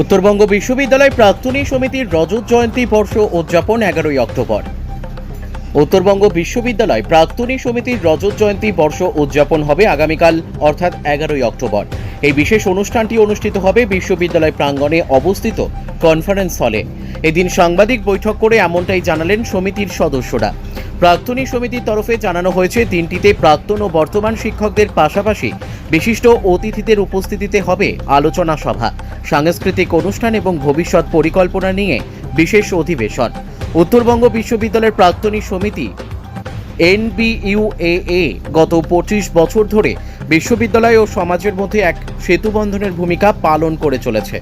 উত্তরবঙ্গ বিশ্ববিদ্যালয় প্রাক্তনী সমিতির রজত জয়ন্তী বর্ষ উদযাপন এগারোই অক্টোবর। উত্তরবঙ্গ বিশ্ববিদ্যালয় প্রাক্তনী সমিতির রজত জয়ন্তী বর্ষ উদযাপন হবে আগামীকাল, অর্থাৎ এগারোই অক্টোবর। এই বিশেষ অনুষ্ঠানটি অনুষ্ঠিত হবে বিশ্ববিদ্যালয় প্রাঙ্গণে অবস্থিত কনফারেন্স হলে। এদিন সাংবাদিক বৈঠক করে এমনটাই জানালেন সমিতির সদস্যরা। প্রাক্তনী সমিতির তরফে জানানো হয়েছে দিনটিতে প্রাক্তন ও বর্তমান শিক্ষকদের পাশাপাশি বিশিষ্ট অতিথিদের উপস্থিতিতে হবে আলোচনা সভা, সাংস্কৃতিক অনুষ্ঠান এবং ভবিষ্যৎ পরিকল্পনা নিয়ে বিশেষ অধিবেশন। উত্তরবঙ্গ বিশ্ববিদ্যালয়ের প্রাক্তনী সমিতি এনবিইউএএ গত পঁচিশ বছর ধরে বিশ্ববিদ্যালয় ও সমাজের মধ্যে এক সেতুবন্ধনের ভূমিকা পালন করে চলেছে।